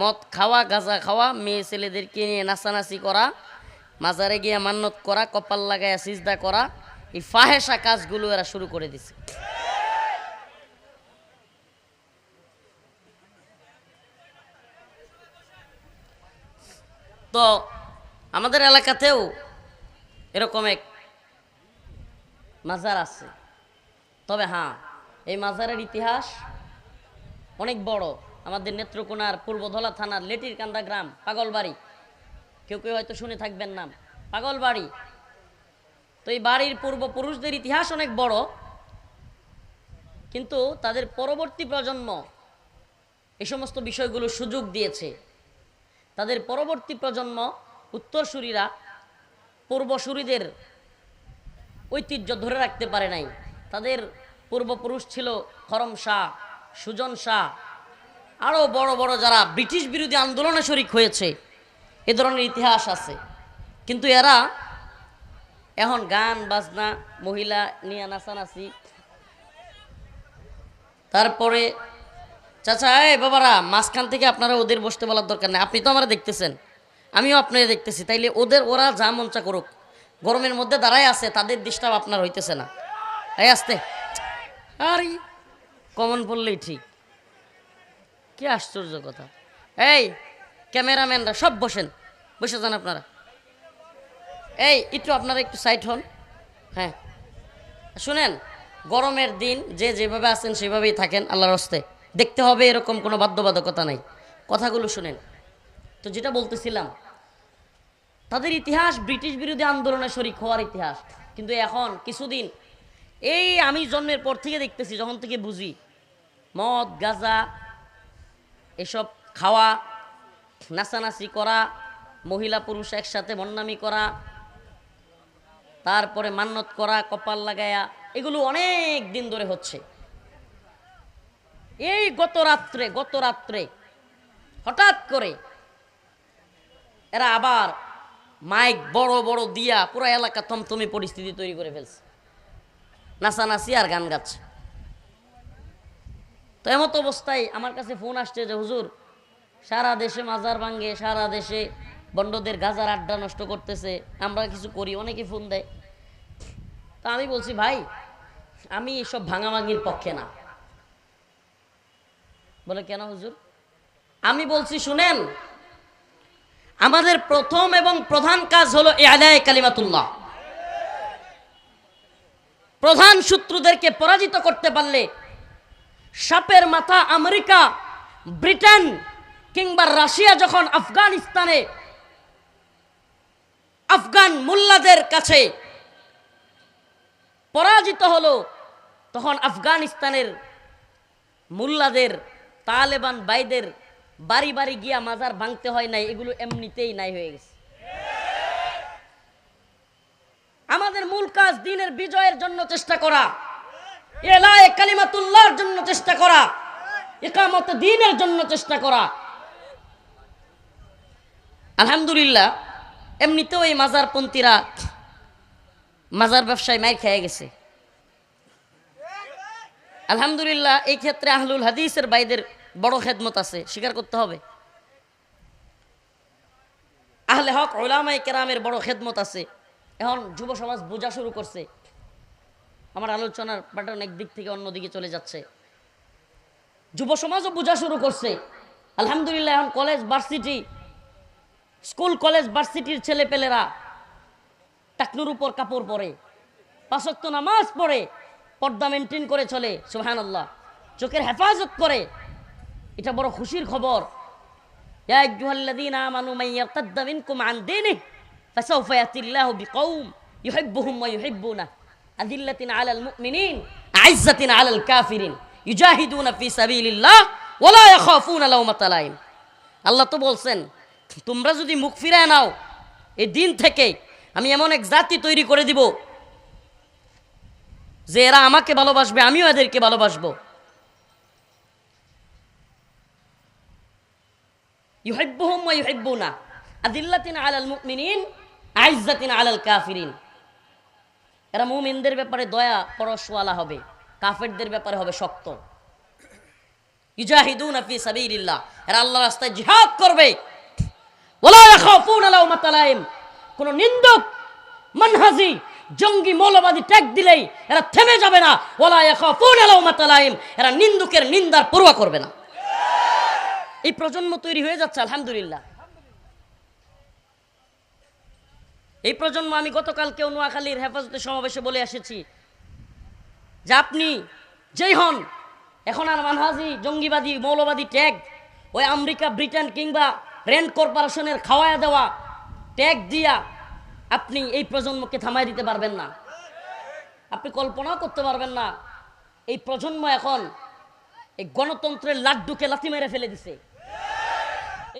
মদ খাওয়া, গাঁজা খাওয়া, মেয়ে ছেলেদেরকে নিয়ে নাচানাচি করা, মাজারে গিয়ে মান্নত করা, কপাল লাগায় সিজদা করা, এই ফাহেসা কাজগুলো এরা শুরু করে দিছে। তো আমাদের এলাকাতেও এরকম এক মাজার আছে। তবে হ্যাঁ এই মাজারের ইতিহাস অনেক বড়। আমাদের নেত্রকোনার পূর্বধলা থানার লেটির কান্দা গ্রাম, পাগলবাড়ি। কেউ কেউ হয়তো শুনে থাকবেন নাম। পাগলবাড়ি। তো এই বাড়ির পূর্বপুরুষদের ইতিহাস অনেক বড়, কিন্তু তাদের পরবর্তী প্রজন্ম এই সমস্ত বিষয়গুলো সুযোগ দিয়েছে। তাদের পরবর্তী প্রজন্ম, উত্তরসূরিরা পূর্বসূরিদের ঐতিহ্য ধরে রাখতে পারে নাই। তাদের পূর্বপুরুষ ছিল খরম শাহ, সুজন শাহ আরও বড় বড় যারা ব্রিটিশ বিরোধী আন্দোলনে শরিক হয়েছে, এ ধরনের ইতিহাস আছে। কিন্তু এরা এখন গান, বাজনা, মহিলা নিয়ে নাচানাচি। তারপরে, চাচা, এই বাবারা, মাঝখান থেকে আপনারা ওদের বসতে বলার দরকার নেই। আপনি তো আমরা দেখতেছেন, আমিও আপনাদের দেখতেছি। তাইলে ওদের, ওরা যা মঞ্চা করুক, গরমের মধ্যে দাঁড়ায় আছে, তাদের ডিস্টার্ব আপনার হইতেছে না। এই আসতে। আরে, কমন পড়লেই ঠিক। কি আশ্চর্য কথা। এই, ক্যামেরাম্যানরা সব বসেন। বসে যান আপনারা। এই, একটু আপনারা একটু সাইড হন। হ্যাঁ। শুনেন, গরমের দিন যে যেভাবে আছেন সেভাবেই থাকেন আল্লাহর হস্তে। দেখতে হবে এরকম কোনো বাধ্যবাধকতা নাই। কথাগুলো শুনেন। তো যেটা বলতেছিলাম, তাদের ইতিহাস ব্রিটিশ বিরোধী আন্দোলনে শরিক হওয়ার ইতিহাস। কিন্তু এখন কিছুদিন, এই আমি জন্মের পর থেকে দেখতেছি, যখন থেকে বুঝি, মদ, গাঁজা এসব খাওয়া, নাচানাচি করা, মহিলা পুরুষ একসাথে মন্নামি করা, তারপরে মান্নত করা, কপাল লাগায়া, এগুলো অনেক দিন ধরে হচ্ছে। এই গত রাত্রে গত রাত্রে হঠাৎ করে এরা আবার মাইক বড় বড় দিয়া পুরো এলাকা থমথমে পরিস্থিতি তৈরি করে ফেলছে। নাচানাচি আর গান গাচ্ছে। তো এমত অবস্থায় আমার কাছে ফোন আসছে যে, হুজুর, সারা দেশে মাজার ভাঙ্গে সারা দেশে বন্ডদের গাজার আড্ডা নষ্ট করতেছে, আমরা কিছু করি। অনেকে ফোন দেয়। তা আমি বলছি, ভাই, আমি এসব ভাঙাভাঙির পক্ষে না। বলে, কেন হুজুর? আমি বলছি, শুনেন, আমাদের প্রথম এবং প্রধান কাজ হলো এলায় কালিমাতুল্লাহ। প্রধান শত্রুদেরকে পরাজিত করতে পারলে সাপের মাথা আমেরিকা, ব্রিটেন কিংবা রাশিয়া যখন আফগানিস্তানে, আফগান মোল্লাদের কাছে পরাজিত হলো, তখন আফগানিস্তানের মোল্লাদের, তালেবান বাইদের বাড়ি বাড়ি গিয়া মাজার ভাঙতে হয় নাই, এগুলো এমনিতেই নাই হয়ে গেছে। আমাদের মূল কাজ দিনের বিজয়ের জন্য চেষ্টা করা। এলায় চেষ্টা করা। একামত দিনের জন্য চেষ্টা করা। আলহামদুলিল্লাহ, এমনিতেও এই মাজারপন্থীরা মাজার ব্যবসায় মাইর খেয়ে গেছে। আলহামদুলিল্লাহ, এই ক্ষেত্রে আহলুল হাদিসের বাইদের বড় খেদমত আছে, স্বীকার করতে হবে। আহলে হক ওলামাই কেরামের বড় খেদমত আছে। এখন যুব সমাজ বোঝা শুরু করছে। আমার আলোচনার প্যাটার্ন একদিক থেকে অন্যদিকে চলে যাচ্ছে। যুব সমাজও বোঝা শুরু করছে। আলহামদুলিল্লাহ, এখন কলেজ ভার্সিটি স্কুল কলেজ ভার্সিটির ছেলেপেলেরা টাকনুর উপর কাপড় পরে পাশক্ত নামাজ পড়ে, পর্দা মেনটেন করে চলে সুহান আল্লাহ চোখের হেফাজত করে। এটা বড় খুশির খবর। আদিল্লাতিন আলাল আলাল কাফিরিন। ইউজাহিদুনা ফি সাবিলিল্লাহ আল্লাহ তো বলছেন, তোমরা যদি মুখ ফিরায় নাও এই দিন থেকে আমি এমন এক জাতি তৈরি করে দিব যে এরা আমাকে ভালোবাসবে, আমিও এদেরকে ভালোবাসবো। ইউহিব্বুহুম ওয়া ইউহিব্বুনা আদিল্লাতিন আলাল মুমিনিন, আইজ্জাতিন আলাল কাফিরিন। এরা মুমিনদের ব্যাপারে দয়া পরশওয়ালা হবে। কাফেরদের ব্যাপারে হবে শক্ত। ইউজাহিদুন ফি সাবিলিল্লাহ। এরা আল্লাহর রাস্তায় জিহাদ করবে। ওলা ইয়াখাফুন লাউমাতা লাইম কোন নিন্দক, মানহাজি, জঙ্গি, মৌলবাদী ট্যাগ দিলেই এরা থেমে যাবে না। ওলা ইয়াখাফুন লাউমাতা লাইম এরা নিন্দুকের নিন্দার পরোয়া করবে না। এই প্রজন্ম তৈরি হয়ে যাচ্ছে, আলহামদুলিল্লাহ। এই প্রজন্ম আমি গতকালকেও নোয়াখালীর হেফাজতে সমাবেশে বলে এসেছি। যে আপনি যেই হন, এখন আর মানহাজি জঙ্গিবাদী, মৌলবাদী ট্যাগ, ওই আমেরিকা, ব্রিটেন কিংবা রেন্ট কর্পোরেশনের খাওয়ায়া দেওয়া ট্যাগ দিয়া আপনি এই প্রজন্মকে থামাই দিতে পারবেন না। আপনি কল্পনাও করতে পারবেন না, এই প্রজন্ম এখন এই গণতন্ত্রের লাড্ডুকে লাথি মেরে ফেলে দিছে।